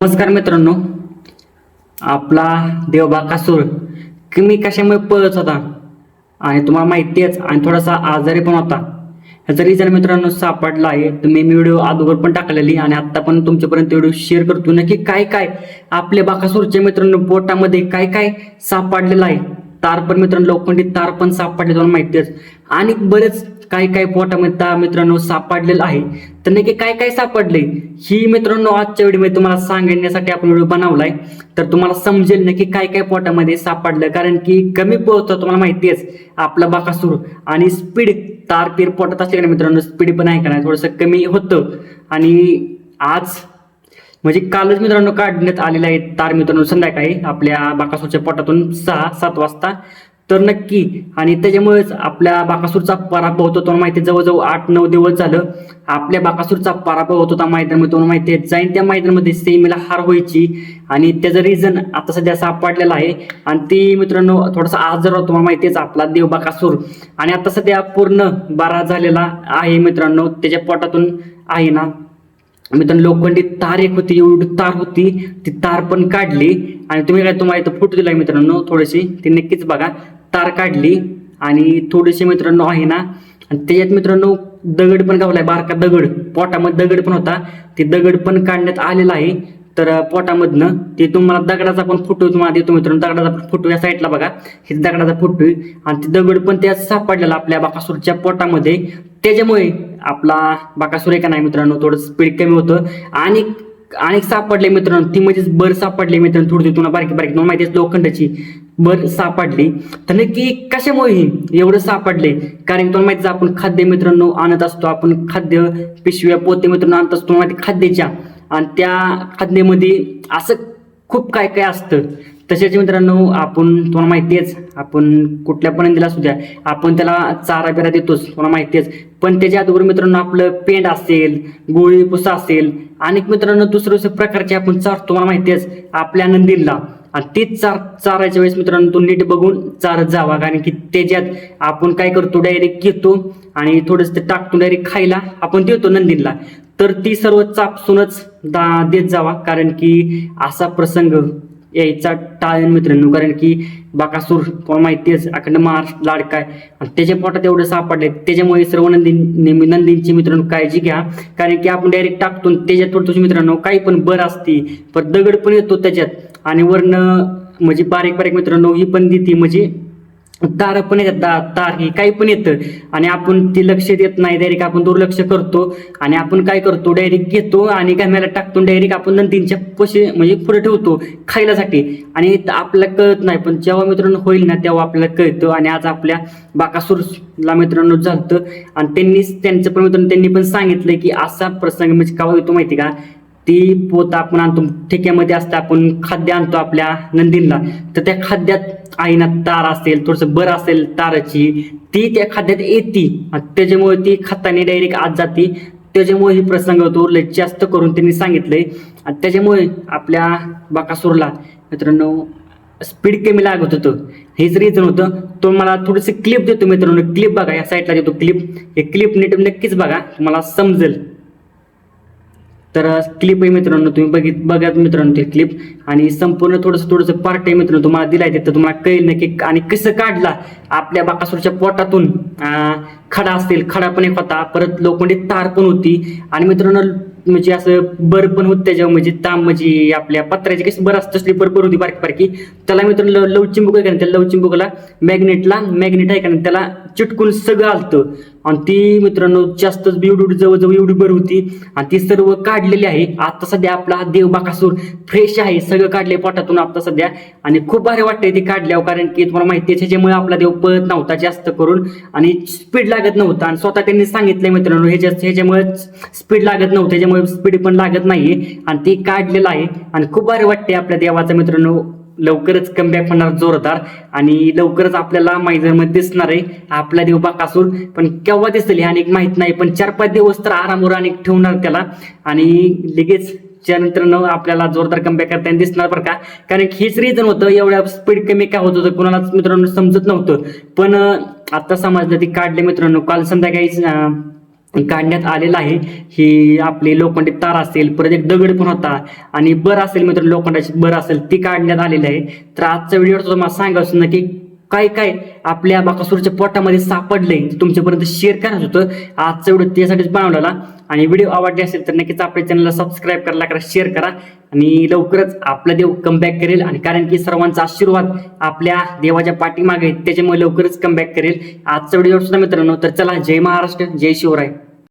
नमस्कार मित्रांनो. आपला देवबाकासूर कमी कशामुळे पळत होता? आणि तुम्हाला माहिती आहेच आणि थोडासा आजारी पण होता. ह्याचा रिझन मित्रांनो सापडला आहे. तुम्ही मी व्हिडिओ अगोदर पण टाकलेली आणि आता पण तुमच्यापर्यंत व्हिडिओ शेअर करतो नक्की काय काय आपल्या बाकासूरच्या मित्रांनो पोटामध्ये काय काय सापडलेलं आहे. तार पण मित्रांनो लोखंडी तार पण सापडले तुम्हाला माहिती आहे आणि बरेच काय काय पोटामध्ये मित्रांनो सापडलेलं आहे. तर नक्की काय काय सापडले? ही मित्रांनो आजच्या व्हिडिओमध्ये तुम्हाला सांगण्यासाठी आपण व्हिडिओ बनवलाय. तर तुम्हाला समजेल नक्की काय काय पोटामध्ये सापडलं. कारण की कमी पोहोचतो तुम्हाला माहिती आहेच. आपला बाकासूर आणि स्पीड तार पीर पोटात असले मित्रांनो स्पीड पण आहे का नाही? थोडंसं कमी होतं. आणि आज म्हणजे कालच मित्रांनो काढण्यात आलेला आहे तार मित्रांनो संध्याकाळी. आपल्या बाकासूरच्या पोटातून सहा सात वाजता. तर नक्की. आणि त्याच्यामुळेच आपल्या बाकासूरचा पराभव होतो तुम्हाला माहिती जवळजवळ आठ नऊ दिवस झालं आपल्या बाकासूरचा पराभव होत होता मैदानामध्ये. तुम्हाला माहिती आहे जाईन त्या मैदानामध्ये सेमीला हार व्हायची. आणि त्याचं रिझन आता सध्या सापडलेलं आहे. आणि ती मित्रांनो थोडासा आजार होतो तुम्हाला माहितीच आपला देव बाकासूर. आणि आता सध्या पूर्ण बारा झालेला आहे मित्रांनो त्याच्या पोटातून आहे ना. मित्रांनो लोखंडी तार एक होती एवढी तार होती ती तार पण काढली. आणि तुम्ही काय तुम्हाला इथं फोटो दिलाय मित्रांनो थोडीशी ती नक्कीच बघा. तार काढली आणि थोडेसे मित्रांनो आहे ना आणि त्याच्यात मित्रांनो दगड पण गावलाय बारका दगड. पोटामध्ये दगड पण होता. ते दगड पण काढण्यात आलेला आहे. तर पोटामधनं ते तुम्हाला दगडाचा पण फोटो तुम्हाला देतो मित्रांनो. दगडाचा पण फोटो या साईडला बघा. हे दगडाचा फोटो आहे. आणि ते दगड पण त्यात सापडलेला आपल्या बाकासूरच्या पोटामध्ये. त्याच्यामुळे आपला बाकासूर आहे का नाही मित्रांनो थोडं स्पीड कमी होतं. आणि आणि सापडले मित्रांनो. ती म्हणजेच बर सापडले मित्रांनो. थोडी तुम्हाला बारीक बारीक तुम्हाला माहिती लोखंडाची. बर सापडली. तर नक्की कशामुळे ही एवढं सापडले? कारण की तुम्हाला माहिती आपण खाद्य मित्रांनो आणत असतो. आपण खाद्य पिशव्या पोते मित्रांनो आणत असतो. माहिती खाद्याच्या. आणि त्या खाद्यामध्ये असं खूप काय काय असतं. तसेच मित्रांनो आपण तुम्हाला माहिती आहेच आपण कुठल्या पण दिला असू द्या आपण त्याला चारा बिरा देतोच तुम्हाला माहिती आहेच. पण त्याच्या अगोदर मित्रांनो आपलं पेंड असेल गोळी पुसा असेल अनेक मित्रांनो दुसऱ्या दुसऱ्या प्रकारचे आपण चारतो तुम्हाला माहिती आहेच आपल्या नंदीला. आणि तीच चार चारायच्या वेळेस मित्रांनो तो नीट बघून चारत जावा. कारण की त्याच्यात आपण काय करतो डायरेक्ट घेतो आणि थोडंसं ते टाकतो डायरेक्ट खायला आपण देतो नंदीला. तर ती सर्व चापसूनच दा देत जावा. कारण की असा प्रसंग यायचा टाळेन मित्रांनो. कारण की बाकासूर तुम्हाला माहिती आहे अखंड महाराष्ट्र लाडकाय आणि त्याच्या पोटात एवढं सापडले त्याच्यामुळे सर्व नंदीन नेहमी नंदींची मित्रांनो काळजी घ्या. कारण की आपण डायरेक्ट टाकतो त्याच्यात त्याच्यात तुझ्या मित्रांनो. काही पण बर असते पण दगड पण येतो त्याच्यात. आणि वरनं म्हणजे बारीक बारीक मित्रांनो ही पण देते. म्हणजे तार पण येतात तार ही काही पण येतं. आणि आपण ते लक्ष देत नाही डायरेक्ट आपण दुर्लक्ष करतो. आणि आपण काय करतो डायरेक्ट घेतो आणि कॅमेरा टाकतो डायरेक्ट आपण नंदींच्या पशी म्हणजे पुढे ठेवतो खायलासाठी. आणि आपल्याला कळत नाही पण जेव्हा मित्रांनो होईल ना तेव्हा आपल्याला कळतं. आणि आज आपल्या बाकासूरला मित्रांनो झालतं. आणि त्यांनीच त्यांचं पण मित्रांनो त्यांनी पण सांगितलंय की असा प्रसंग म्हणजे का होतो माहिती का? ती पोत आपण आणतो. ठेक्यामध्ये असतं आपण खाद्य आणतो आपल्या नंदींना तर त्या खाद्यात आईना तार असेल थोडंसं बर असेल ताराची ती त्या खाद्यात येते. आणि त्याच्यामुळे ती खाताने डायरेक्ट आत जाते. त्याच्यामुळे ही प्रसंग होतो लय जास्त करून त्यांनी सांगितलंय. आणि त्याच्यामुळे आपल्या बाकासूरला मित्रांनो स्पीड कमी लागत होतं. हेच रिझन होतं. तो मला थोडीशी क्लिप देतो मित्रांनो. क्लिप बघा या साईडला देतो क्लिप हे क्लिप नीट नक्कीच बघा. तुम्हाला समजेल. तर क्लिप आहे मित्रांनो तुम्ही बघित बघा मित्रांनो ते क्लिप आणि संपूर्ण थोडंसं थोडंसं पार्ट आहे मित्रांनो तुम्हाला दिलाय तर तुम्हाला कळेल नक्की आणि कसं काढला? आपल्या बाकासूरच्या पोटातून खडा असेल खडा पण एक होता. परत लोखंडी तार पण होती. आणि मित्रांनो म्हणजे असं बर पण होत त्याच्यावर म्हणजे ताम म्हणजे आपल्या पत्र्याची कशी बर असतं तसली बर होती बारकी बारकी. त्याला मित्रांनो लवचिंबुक आहे का त्या लवचिंबुकला मॅग्नेटला मॅग्नेट आहे का नाही, त्याला चिटकून सगळं आलतं. आणि ती मित्रांनो जास्तच एवढी जवळजवळ एवढी बर होती. आणि ती सर्व काढलेली आहे. आता सध्या आपला हा देव बाकासूर फ्रेश आहे. सगळं काढले पोटातून आता सध्या. आणि खूप भारी वाटतंय ते काढल्यावर कारण की तुम्हाला माहिती आहे त्याच्यामुळे आपला देव पळत नव्हता जास्त करून. आणि स्पीड लागत नव्हता. आणि स्वतः त्यांनी सांगितलंय मित्रांनो ह्याच्या ह्याच्यामुळे स्पीड लागत नव्हतं. त्याच्यामुळे स्पीड पण लागत नाहीये. आणि ते काढलेलं आहे. आणि खूप भारी वाटते आपल्या देवाचं मित्रांनो. लवकरच कमबॅक होणार जोरदार. आणि लवकरच आपल्याला मायझरमध्ये दिसणार आहे आपला देव बाकासूर. पण केव्हा दिसेल हे अनेक माहीत नाही पण चार पाच दिवस तर आरामवर अनेक ठेवणार त्याला. आणि लगेच त्यानंतर न आपल्याला जोरदार कमबॅक करताना दिसणार बरं का? कारण हेच रिझन होतं एवढ्या स्पीड कमी काय होत होतं कुणालाच मित्रांनो समजत नव्हतं. पण आता समजलं ती काढले मित्रांनो. काल संध्याकाळी काढण्यात आलेला आहे. ही आपली लोखंडी तार असेल परत एक दगड पण होता आणि बर असेल मित्र लोखंडाची बर असेल ती काढण्यात आलेली आहे. तर आजच्या व्हिडिओ तुम्हाला सांगायचं ना की काय काय आपल्या बाकासूरच्या पोटामध्ये सापडलंय तुमच्यापर्यंत शेअर करायचं होतं. आजचं व्हिडिओ त्यासाठीच बनवलेला आणि व्हिडिओ आवडले असेल तर नक्कीच आपल्या चॅनलला सबस्क्राईब करायला करा शेअर करा आणि लवकरच आपला देव कमबॅक करेल आणि कारण की सर्वांचा आशीर्वाद आपल्या देवाच्या पाठीमागे त्याच्यामुळे लवकरच कमबॅक करेल. आजचा व्हिडिओ सुद्धा मित्रांनो तर चला जय महाराष्ट्र जय शिवराय.